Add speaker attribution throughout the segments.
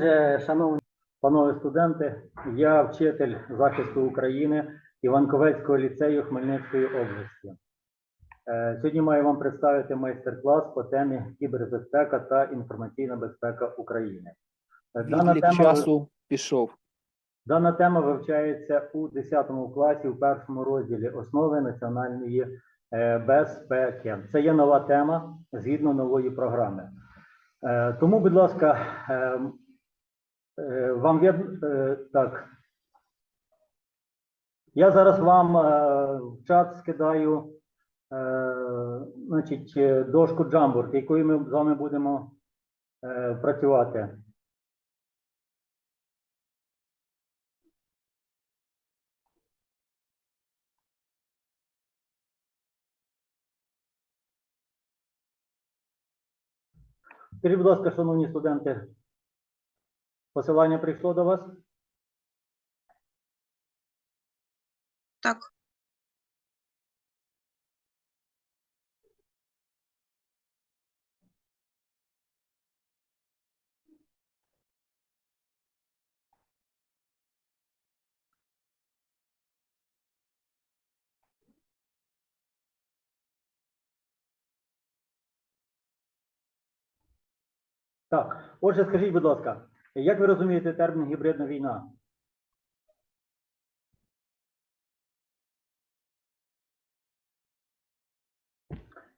Speaker 1: Е, Шановні панове студенти, я вчитель захисту України Іванковецького ліцею Хмельницької області. Е, Сьогодні маю вам представити майстер-клас по темі кібербезпека та інформаційна безпека України. Е, Дана тема,
Speaker 2: часу пішов.
Speaker 1: дана тема вивчається у 10 класі у першому розділі основи національної безпеки. Це є нова тема згідно нової програми. Тому, будь ласка, Вам є е, так. Я зараз вам е, в чат скидаю е, значить, е, дошку Jamboard, якою ми з вами будемо е, працювати. Скажіть, будь ласка, шановні студенти, посилання прийшло до вас?
Speaker 3: Так,
Speaker 1: Так. Отже, скажіть, будь ласка, як ви розумієте термін гібридна війна?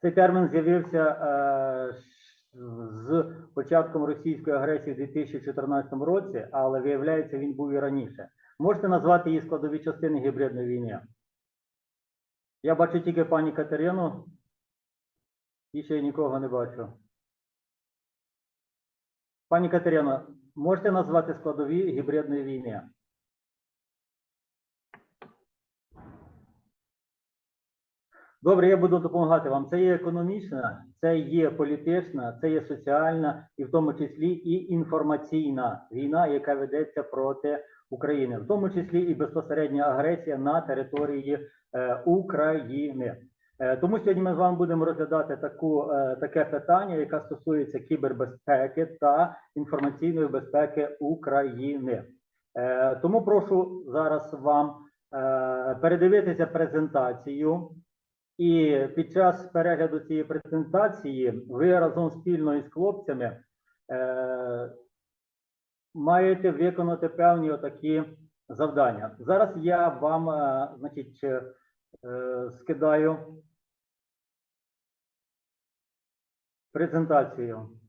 Speaker 1: Цей термін з'явився е, з початком російської агресії у 2014 році, але виявляється, він був і раніше. Можете назвати її складові частини гібридної війни? Я бачу тільки пані Катерину, і ще нікого не бачу. Пані Катерино, можете назвати складові гібридної війни? Добре, я буду допомагати вам. Це є економічна, це є політична, це є соціальна і в тому числі і інформаційна війна, яка ведеться проти України, в тому числі і безпосередня агресія на території е, України. Е, Тому сьогодні ми з вами будемо розглядати таку, е, таке питання, яке стосується кібербезпеки та інформаційної безпеки України. Е, Тому прошу зараз вам передивитися презентацію. І під час перегляду цієї презентації ви разом спільно із хлопцями маєте виконати певні отакі завдання. Зараз я вам, значить, скидаю презентацію.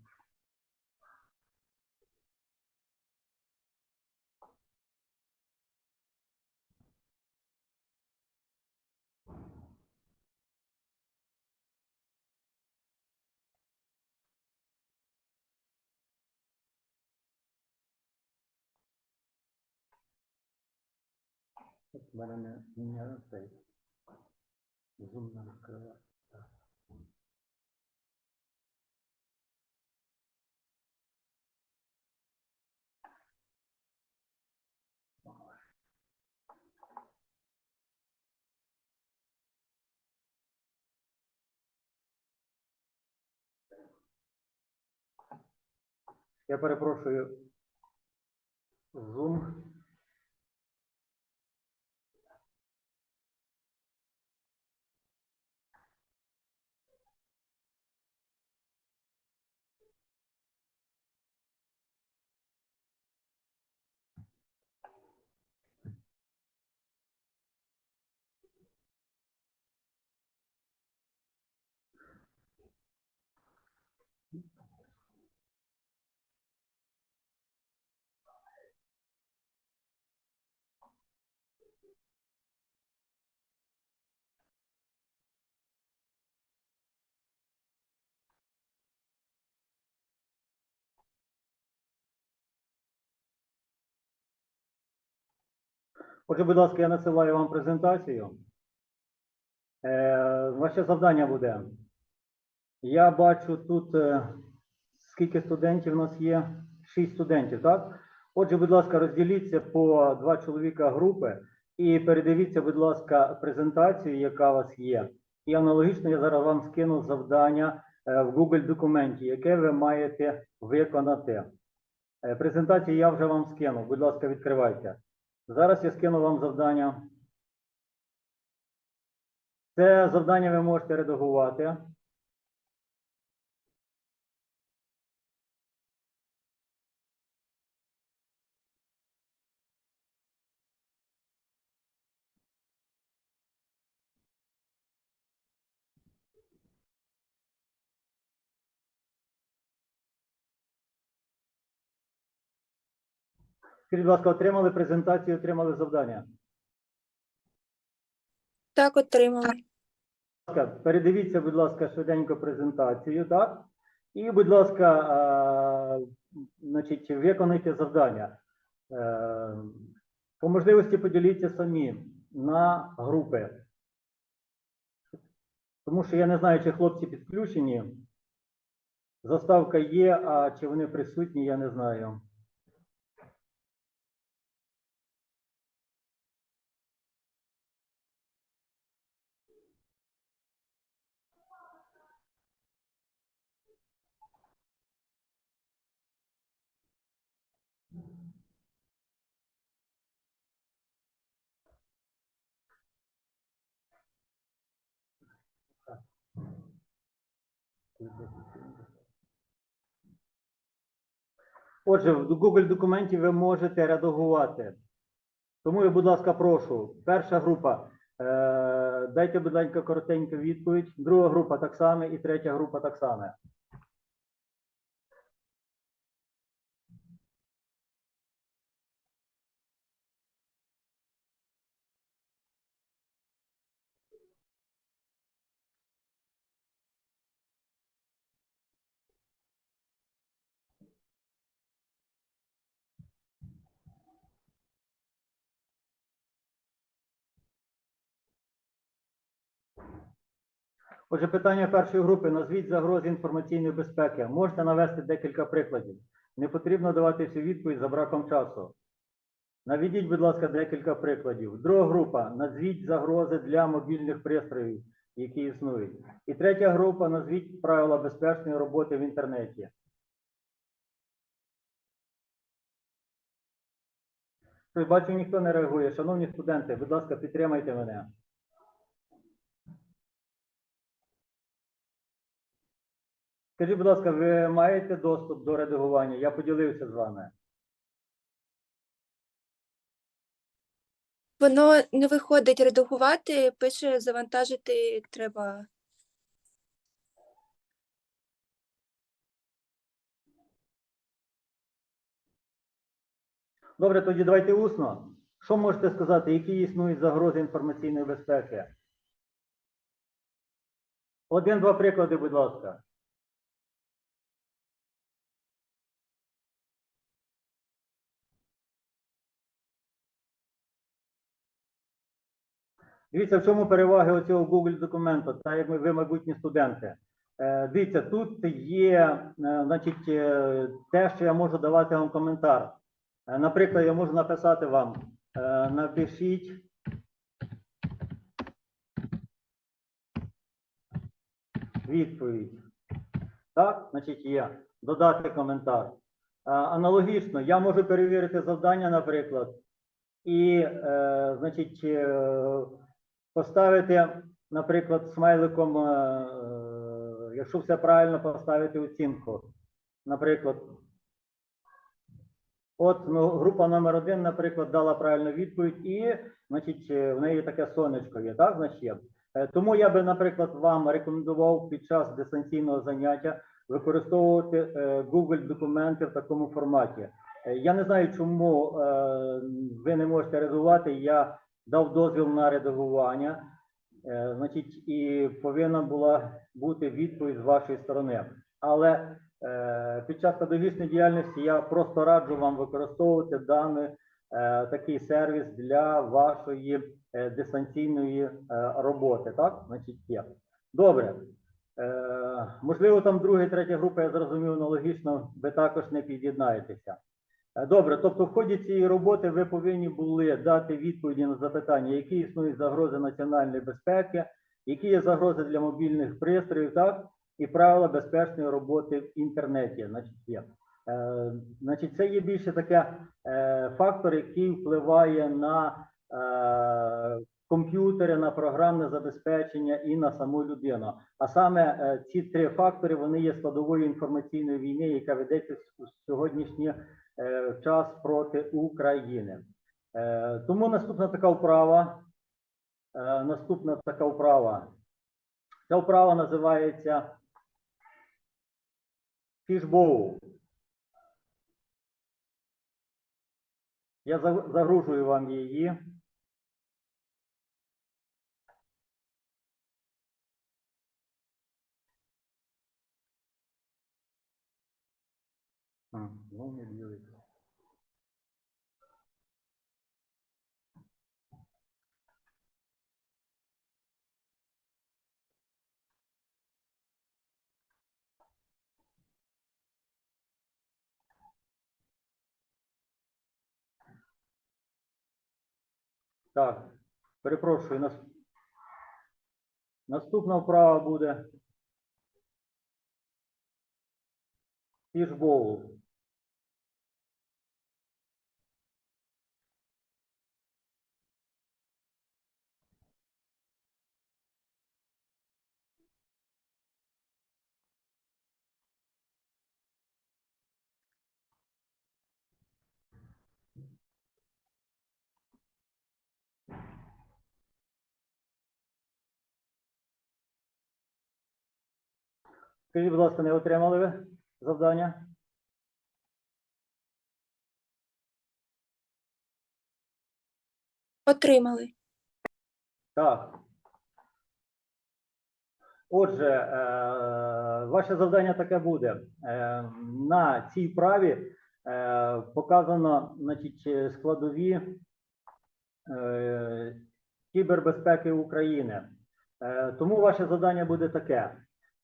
Speaker 1: Мене не, цей. Зум не. Я перепрошую. Zoom. Отже, будь ласка, я насилаю вам презентацію. Е, ваше завдання буде. Я бачу тут, е, скільки студентів у нас є? Шість студентів, так? Отже, будь ласка, розділіться по два чоловіка групи і передивіться, будь ласка, презентацію, яка у вас є. І аналогічно я зараз вам скину завдання е, в Google документі, яке ви маєте виконати. Е, Презентацію я вже вам скинув. Будь ласка, відкривайте. Зараз я скину вам завдання. Це завдання ви можете редагувати. Скажіть, будь ласка, отримали презентацію, отримали завдання.
Speaker 3: Так,
Speaker 1: ласка, Передивіться, будь ласка, швиденько презентацію, так? І, будь ласка, а, значить, виконуйте завдання. Е, По можливості поділіться самі на групи. Тому що я не знаю, чи хлопці підключені. Заставка є, а чи вони присутні, я не знаю. Отже, в Google документі ви можете редагувати. Тому я, будь ласка, прошу. Перша група. Е, дайте, будь ласка, коротеньку відповідь. Друга група так само і третя група так само. Отже, питання першої групи. Назвіть загрози інформаційної безпеки. Можете навести декілька прикладів. Не потрібно давати всю відповідь за браком часу. Наведіть, будь ласка, декілька прикладів. Друга група. Назвіть загрози для мобільних пристроїв, які існують. І третя група. Назвіть правила безпечної роботи в інтернеті. Бачу, ніхто не реагує. Шановні студенти, будь ласка, підтримайте мене. Скажіть, будь ласка, ви маєте доступ до редагування? Я поділився з вами.
Speaker 3: Воно не виходить редагувати, пише завантажити треба.
Speaker 1: Добре, тоді давайте усно. Що можете сказати, які існують загрози інформаційної безпеки? Один-два приклади, будь ласка. Дивіться, в чому переваги оцього Google документу, так як ви майбутні студенти. Е, дивіться, тут є е, значить, е, те, що я можу давати вам коментар. Наприклад, я можу написати вам, напишіть відповідь. Так, значить, є. Додати коментар. Аналогічно, я можу перевірити завдання, наприклад, і, значить, поставити, наприклад, смайликом, е, е, якщо все правильно, поставити оцінку. Наприклад, От ну, група номер один, наприклад, дала правильну відповідь, і значить, е, в неї таке сонечко є, так? Значить, є. Тому я би, наприклад, вам рекомендував під час дистанційного заняття використовувати Google документи в такому форматі. Я не знаю, чому ви не можете редагувати. Я дав дозвіл на редагування, е, значить, і повинна була бути відповідь з вашої сторони. Але Е, Під час педагогічної діяльності я просто раджу вам використовувати даний е, такий сервіс для вашої дистанційної роботи. Так, значить, є. Добре. Можливо, там друга і третя група, я зрозумів, аналогічно, ви також не під'єднаєтеся. Е, Добре, тобто в ході цієї роботи ви повинні були дати відповіді на запитання, які існують загрози національної безпеки, які є загрози для мобільних пристроїв, так? і правила безпечної роботи в інтернеті. Значить, є. Е, Значить, це є більше таке е, фактор, який впливає на е, комп'ютери, на програмне забезпечення і на саму людину. А саме е, ці три фактори вони є складовою інформаційної війни, яка ведеться в сьогоднішній е, час проти України. Е, Тому наступна така вправа. е, Наступна така вправа. Ця вправа називається фішбоу. Я загружую вам її. А, ну, не білий. Так, перепрошую, нас... наступна вправа буде фішбоул. Скажіть, будь ласка, не отримали ви завдання?
Speaker 3: Отримали.
Speaker 1: Так. Отже, е, ваше завдання таке буде. Е, на цій праві е, показано значить, складові е, кібербезпеки України. Е, тому ваше завдання буде таке.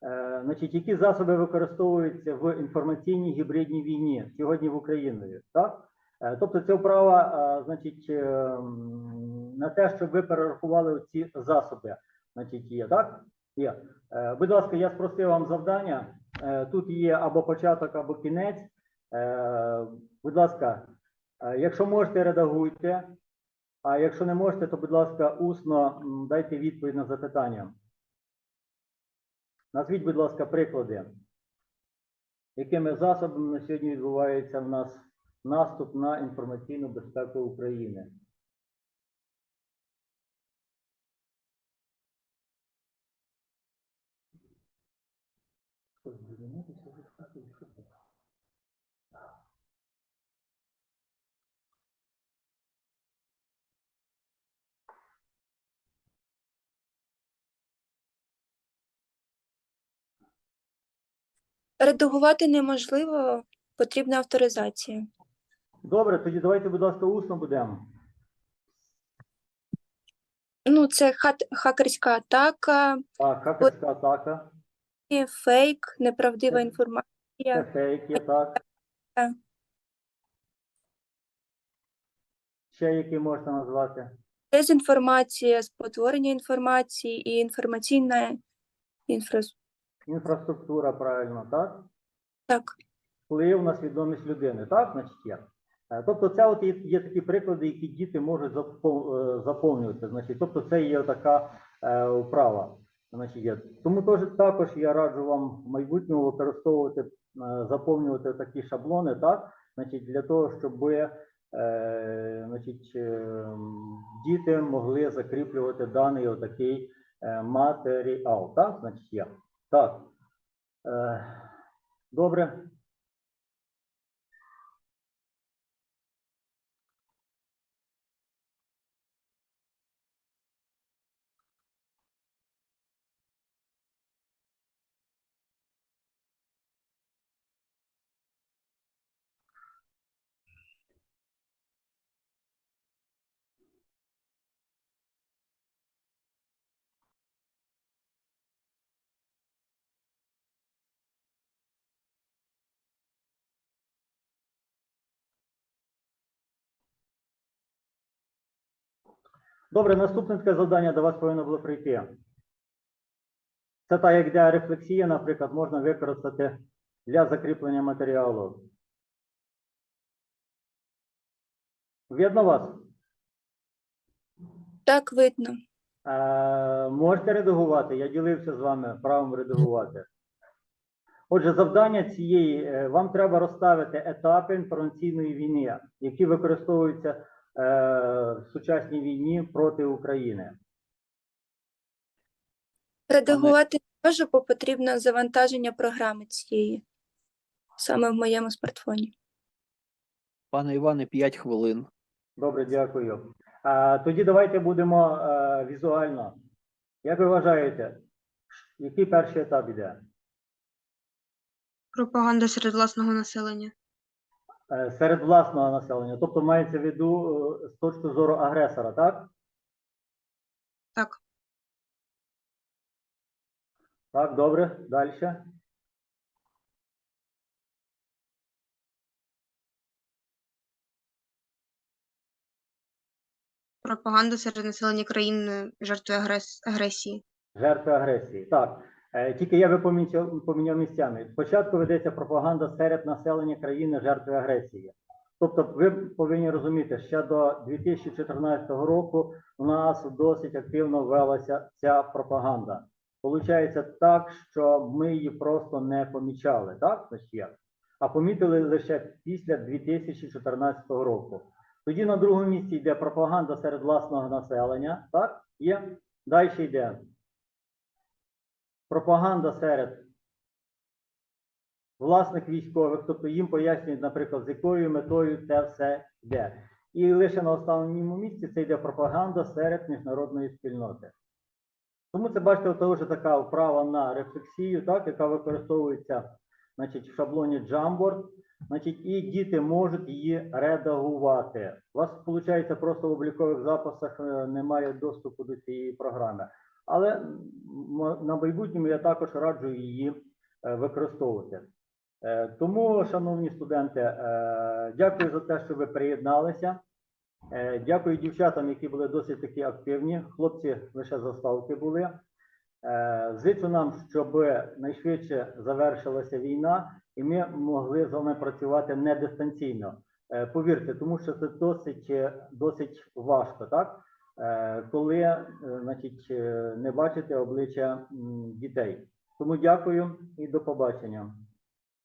Speaker 1: Е, значить, які засоби використовуються в інформаційній гібридній війні сьогодні в Україні? Так? Е, Тобто це вправа, е, значить, на те, щоб ви перерахували ці засоби. Значить, є, так? Є. Будь ласка, я спросив вам завдання. Тут є або початок, або кінець. Будь ласка, якщо можете, редагуйте. А якщо не можете, то, будь ласка, усно дайте відповідь на запитання. Назвіть, будь ласка, приклади, якими засобами на сьогодні відбувається в нас наступ на інформаційну безпеку України.
Speaker 3: Редагувати неможливо, потрібна авторизація.
Speaker 1: Добре, тоді давайте, будь ласка, усно будемо.
Speaker 3: Ну, це хат- хакерська атака,
Speaker 1: Так, хакерська атака.
Speaker 3: і фейк, неправдива
Speaker 1: Це-
Speaker 3: інформація,
Speaker 1: Це фейк є, так.
Speaker 3: Так.
Speaker 1: Ще які можна назвати?
Speaker 3: дезінформація, спотворення інформації і інформаційна інфраструктура.
Speaker 1: Інфраструктура, правильно, так?
Speaker 3: Так,
Speaker 1: Вплив на свідомість людини, так, значить є. Е, Тобто, це от є, є такі приклади, які діти можуть е, заповнювати. Значить, тобто, це є така е, вправа. Значить, є. Тому теж також я раджу вам в майбутньому використовувати, е, заповнювати такі шаблони, так, значить, для того, щоб е, значить, е, діти могли закріплювати даний отакий матеріал. Так, значить, є. Так. Е, добре. Добре, наступне таке завдання до вас повинно було прийти. Це так, як для рефлексії, наприклад, можна використати для закріплення матеріалу. Видно вас?
Speaker 3: Так, видно.
Speaker 1: Е, Можете редагувати, я ділився з вами правом редагувати. Отже, завдання цієї е, вам треба розставити етапи інформаційної війни, які використовуються в сучасній війні проти України.
Speaker 3: Редагувати не можу, бо потрібно завантаження програми цієї. Саме в моєму смартфоні.
Speaker 2: Пане Іване, 5 хвилин.
Speaker 1: Добре, дякую. А, тоді давайте будемо е, візуально. Як ви вважаєте, який перший етап іде?
Speaker 4: Пропаганда серед власного населення.
Speaker 1: Е, серед власного населення, тобто мається в виду е, з точки зору агресора, так?
Speaker 4: Так.
Speaker 1: Так, добре, далі.
Speaker 4: Пропаганда серед населення країн е, жертви агрес... агресії.
Speaker 1: Жертви агресії. Так. Е, Тільки я би поміняв, поміняв місцями. Спочатку ведеться пропаганда серед населення країни жертви агресії. Тобто, ви повинні розуміти, ще до 2014 року у нас досить активно велася ця пропаганда. Получається так, що ми її просто не помічали, так? А помітили лише після 2014 року. Тоді на другому місці йде пропаганда серед власного населення, так? Є. Далі йде пропаганда серед власних військових, тобто їм пояснюють, наприклад, з якою метою це все йде. І лише на останньому місці це йде пропаганда серед міжнародної спільноти. Тому це, бачите, це така вправа на рефлексію, так, яка використовується значить, в шаблоні Jamboard. Значить, і діти можуть її редагувати. У вас, виходить, просто в облікових записах е, немає доступу до цієї програми. Але на майбутньому я також раджу її е, використовувати. Е, Тому, шановні студенти, е, дякую за те, що ви приєдналися. Дякую дівчатам, які були досить такі активні. Хлопці лише заставки були. Зичу нам, щоб найшвидше завершилася війна, і ми могли з вами працювати не дистанційно. Повірте, тому що це досить, досить важко, так? Е, Коли е, значить, е, не бачите обличчя дітей. Тому дякую і до побачення.